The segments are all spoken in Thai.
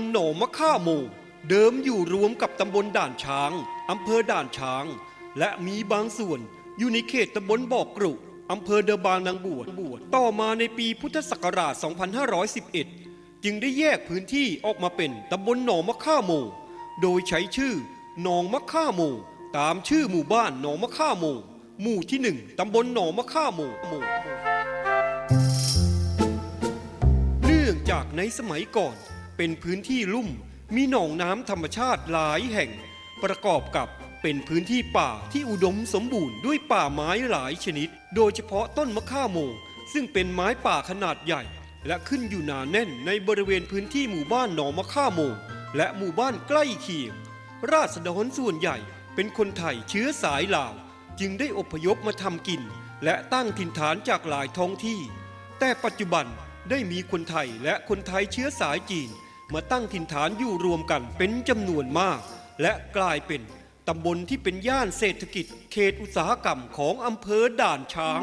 ลหนอมะค่าโมงเดิมอยู่รวมกับตำบลด่านช้างอำเภอด่านช้าง และมีบางส่วนอยู่ในเขตตำบลบอกกรุอำเภอเดอบางนางบวชบวชต่อมาในปีพุทธศักราช 2511 จึงได้แยกพื้นที่ออกมาเป็นตำบลหนองมะค่าโมงโดยใช้ชื่อหนองมะค่าโมงตามชื่อหมู่บ้านหนองมะค่าโมงหมู่ที่หนึ่งตำบลหนองมะค่าโมงเนื่องจากในสมัยก่อน เป็นพื้นที่ลุ่ม มีหนองน้ำธรรมชาติหลายแห่ง ประกอบกับเป็นพื้นที่ป่าที่อุดมสมบูรณ์ด้วยป่าไม้หลายชนิด โดยเฉพาะต้นมะข่าโมง ซึ่งเป็นไม้ป่าขนาดใหญ่ และขึ้นอยู่หนาแน่นในบริเวณพื้นที่หมู่บ้านหนองมะข่าโมง และหมู่บ้านใกล้เคียง ราษฎรส่วนใหญ่เป็นคนไทยเชื้อสายลาว จึงได้อพยพมาทำกิน และตั้งถิ่นฐานจากหลายท้องที่ แต่ปัจจุบันได้มีคนไทยและคนไทยเชื้อสายจีน มาตั้งถิ่นฐานอยู่รวมกันเป็นจำนวนมาก และกลายเป็นตำบลที่เป็นย่านเศรษฐกิจเขตอุตสาหกรรมของอำเภอด่านช้าง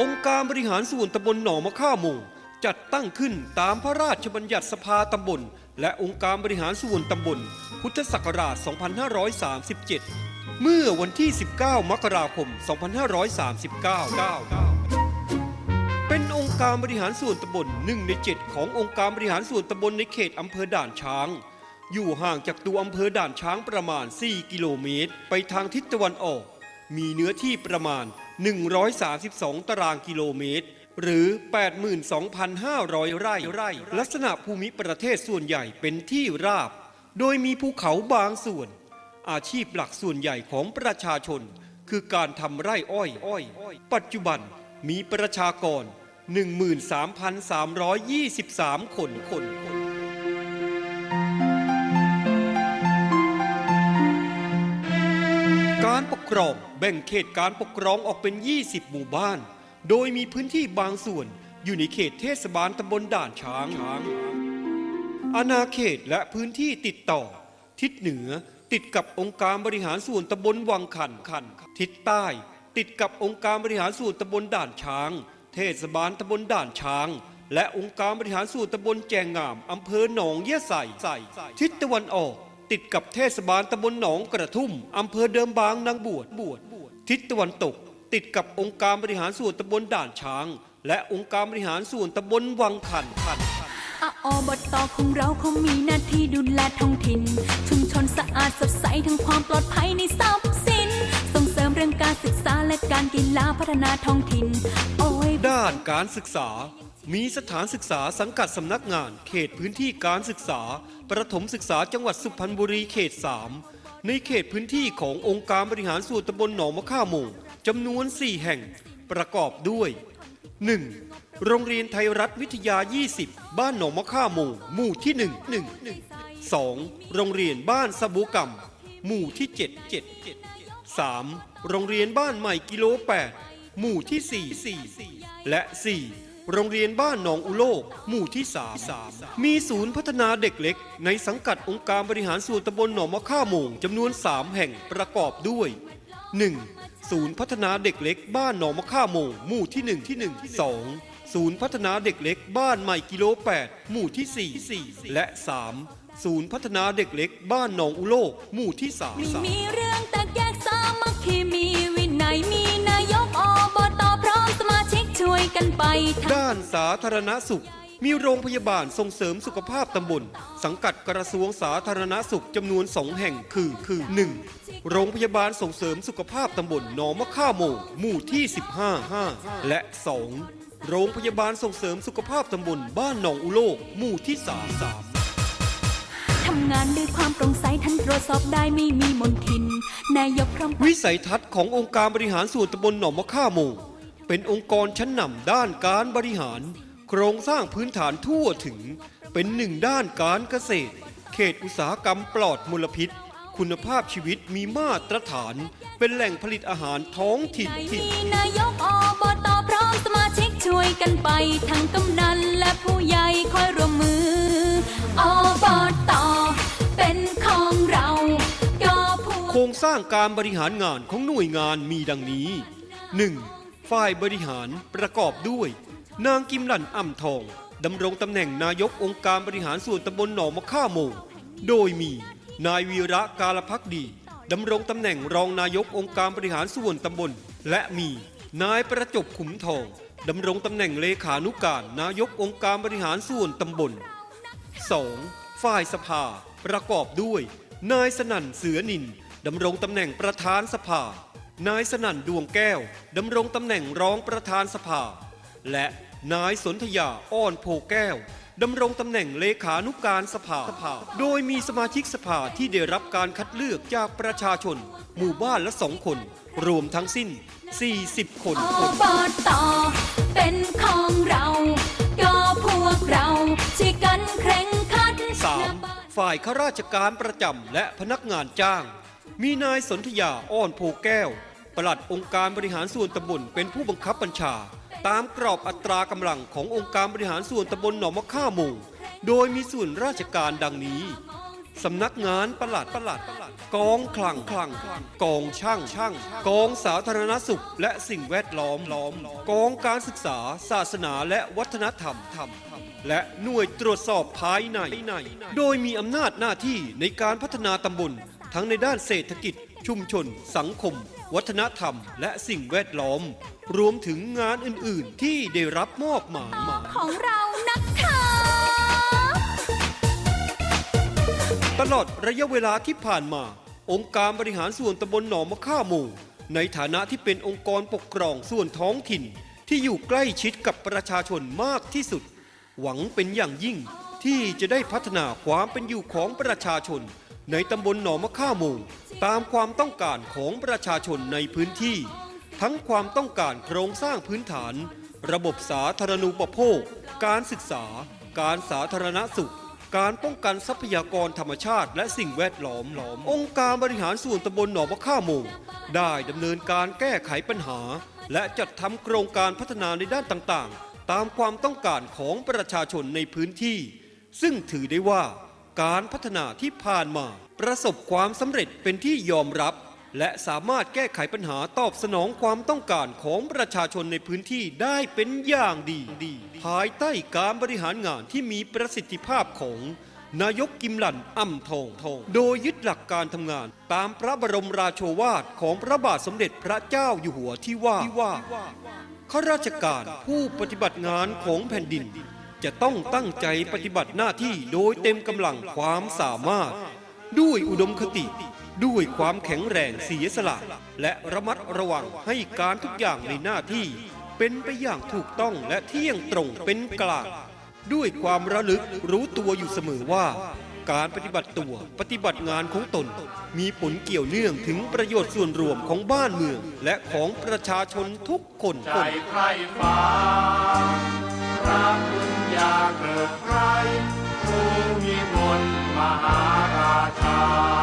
องค์การบริหารส่วนตำบลหนองมะค่าโมงจัดตั้งขึ้นตามพระราชบัญญัติสภาตำบล และองค์การบริหารส่วนตำบล พุทธศักราช 2537 เมื่อวันที่ 19 มกราคม 2539 เป็นองค์การบริหารส่วนตำบลหนึ่งในเจ็ดขององค์การบริหารส่วนตำบลในเขตอำเภอด่านช้าง อยู่ห่างจากตัวอำเภอด่านช้างประมาณ 4 กิโลเมตร ไปทางทิศตะวันออก มีเนื้อที่ประมาณ 132 ตารางกิโลเมตร หรือ 82,500 ไร่ไร่ ลักษณะภูมิประเทศส่วนใหญ่เป็นที่ราบ โดยมีภูเขาบางส่วน อาชีพหลักส่วนใหญ่ของประชาชน คือการทำไร่อ้อยอ้อย ปัจจุบันมีประชากร 13,323 คนคนคนการปกครองแบ่งเขตการปกครองออกเป็น 20 หมู่บ้าน โดยมีพื้นที่บางส่วนอยู่ในเขตเทศบาลตำบลด่านช้างอาณาเขตและพื้นที่ติดต่อ ทิศเหนือ ติดกับองค์การบริหารส่วนตำบลวังขันขันทิศใต้ ติดกับองค์การบริหารส่วนตำบลด่านช้าง เทศบาลตำบลด่านช้าง และองค์การบริหารส่วนตำบลแจงงามอำเภอหนองยะไสใส่ทิศตะวันออก ติดกับเทศบาลตำบลหนองกระทุ่มอำเภอเดิมบางนางบวชบวชทิศตะวันตก ติดกับองค์การบริหารส่วนตำบลด่านช้าง และองค์การบริหารส่วนตำบลวังขันขัน อบตของเราเขามีหน้าที่ดูแลท้องถิ่น ชุมชนสะอาดสดใสทั้งความปลอดภัยในทรัพย์สิน ส่งเสริมเรื่องการศึกษาและการกีฬาพัฒนาท้องถิ่น โอ้ย ด้านการศึกษา มีสถานศึกษาสังกัดสำนักงาน เขตพื้นที่การศึกษา ประถมศึกษาจังหวัดสุพรรณบุรีเขต 3 ในเขตพื้นที่ขององค์การบริหารส่วนตำบลหนองมะข่าโมงจำนวน 4 แห่งประกอบด้วย 1. โรงเรียนไทยรัฐวิทยา 20 บ้านหนองมะข่าโมงหมู่ที่ 1 1 2. โรงเรียนบ้านสบูกรรม หมู่ที่ 7 7 3. โรงเรียนบ้านใหม่กิโล 8 หมู่ที่ 4 4 และ 4 โรงเรียนบ้านหนองอุโลก หมู่ที่ 3 3 มีศูนย์พัฒนาเด็กเล็ก ในสังกัดองค์การบริหารส่วนตำบลหนองมะข่าโมงจำนวน 3 แห่งประกอบด้วย 1. ศูนย์พัฒนาเด็กเล็ก บ้านหนองมะข่าโมงหมู่ที่1ที่1 2. ศูนย์พัฒนาเด็กเล็กบ้านใหม่กิโล 8 หมู่ที่ 4 4 และ 3. ศูนย์พัฒนาเด็กเล็กบ้านหนองอุโลกหมู่ที่ 3 ไม่3มีเรื่องแตกแยกสามัคคีมีวินัยมีนายกอบตพร้อมสมาชิกช่วยกันไปทำ ด้านสาธารณสุข มีโรงพยาบาลส่งเสริมสุขภาพตำบล สังกัดกระทรวงสาธารณสุขจำนวนสองแห่งคือคือ 1. โรงพยาบาลส่งเสริมสุขภาพตำบลหนองมะข่าโมงหมู่ที่ 15 5 และ 2. โรงพยาบาลส่งเสริมสุขภาพตำบลบ้านหนองอุโลกหมู่ที่3 3ทำงานด้วยความโปร่งใสท่านตรวจสอบได้ไม่มีมนทิน นายกพร้อมวิสัยทัศน์ขององค์การบริหารส่วนตำบลหนองมะข่าโมงเป็นองค์กรชั้นนำด้านการบริหาร โครงสร้างพื้นฐานทั่วถึง เป็นหนึ่งด้านการเกษตร เขตอุตสาหกรรมปลอดมลพิษ คุณภาพชีวิตมีมาตรฐาน เป็นแหล่งผลิตอาหารท้องถิ่นมีถิ่นนายกอบตพร้ อมสมาชิกช่วยกันไปทั้งกำนันและผู้ใหญ่คอยร่วมมืออบตเป็นของเราก็ผู้โครงสร้างการบริหารงานของหน่วยงานมีดังนี้ 1. ฝ่ายบริหารประกอบด้วย นางกิมหลันอ่ำทองดำรงตำแหน่งนายกองค์การบริหารส่วนตำบลหนองมะข่าโมง โดยมี นายวีระกาลพักดีดำรงตำแหน่งรองนายกองค์การบริหารส่วนตำบล และมี นายประจบขุมทองดำรงตำแหน่งเลขานุการนายกองค์การบริหารส่วนตำบล 2. ฝ่ายสภาประกอบด้วย นายสนั่นเสือนินดำรงตำแหน่งประธานสภา นายสนั่นดวงแก้วดำรงตำแหน่งรองประธานสภา และนายสนธยาอ้อนโพแก้ว ดำรงตำแหน่งเลขานุการสภา โดยมีสมาชิกสภาที่ได้รับการคัดเลือกจากประชาชน หมู่บ้านละสองคน รวมทั้งสิ้น 40 คนอบตเป็นของเราก็พวกเราช่วยกันแข่งขัน 3. ฝ่ายข้าราชการประจำและพนักงานจ้าง มีนายสนธยาอ้อนโพแก้ว ปลัดองค์การบริหารส่วนตำบลเป็นผู้บังคับบัญชา ตามกรอบอัตรากำลังขององค์การบริหารส่วนตำบลหนองมะข่าโมงโดยมีส่วนราชการดังนี้สำนักงานปลัดปลัดกองคลังคลังกองช่างช่างกองสาธารณสุข และสิ่งแวดล้อมล้อม กองการศึกษา ศาสนาและวัฒนธรรมธรรม และหน่วยตรวจสอบภายใน โดยมีอำนาจหน้าที่ในการพัฒนาตำบล ทั้งในด้านเศรษฐกิจ ชุมชน สังคม วัฒนธรรม และสิ่งแวดล้อม รวมถึงงานอื่น ๆ ที่ได้รับมอบหมายมาของเรานะคะตลอดระยะเวลาที่ผ่านมา องค์การบริหารส่วนตำบลหนองมะข่าโมงในฐานะที่เป็นองค์กรปกครองส่วนท้องถิ่น ที่อยู่ใกล้ชิดกับประชาชนมากที่สุด หวังเป็นอย่างยิ่งที่จะได้พัฒนาความเป็นอยู่ของประชาชน ในตำบลหนองมะข่าโมง ตามความต้องการของประชาชนในพื้นที่ ทั้งความต้องการโครงสร้างพื้นฐาน ระบบสาธารณูปโภค การศึกษา การสาธารณสุข การป้องกันทรัพยากรธรรมชาติ และสิ่งแวดล้อมองค์การบริหารส่วนตำบลหนองมะข่าโมงได้ดำเนินการแก้ไขปัญหา และจัดทำโครงการพัฒนาในด้านต่างๆ ตามความต้องการของประชาชนในพื้นที่ ซึ่งถือได้ว่า การพัฒนาที่ผ่านมา ประสบความสำเร็จเป็นที่ยอมรับ และสามารถแก้ไขปัญหาตอบสนองความต้องการของประชาชนในพื้นที่ได้เป็นอย่างดีดีภายใต้การบริหารงานที่มีประสิทธิภาพของนายกกิมหลันอ่ำทองทอง โดยยึดหลักการทำงาน ตามพระบรมราโชวาทของพระบาทสมเด็จพระเจ้าอยู่หัวที่ว่าว่าข้าราชการผู้ปฏิบัติงานของแผ่นดิน จะต้องตั้งใจปฏิบัติหน้าที่โดยเต็มกำลังความสามารถ ด้วยอุดมคติ ด้วยความแข็งแรงเสียสละ และระมัดระวังให้การทุกอย่างในหน้าที่ เป็นไปอย่างถูกต้องและเที่ยงตรงเป็นกลางด้วยความระลึกรู้ตัวอยู่เสมอว่า การปฏิบัติตัวปฏิบัติงานของตน มีผลเกี่ยวเนื่องถึงประโยชน์ส่วนรวมของบ้านเมือง และของประชาชนทุกคนใจใครฟ้ารักคุณ ยาเกิดใครภูมิมนมหาราชา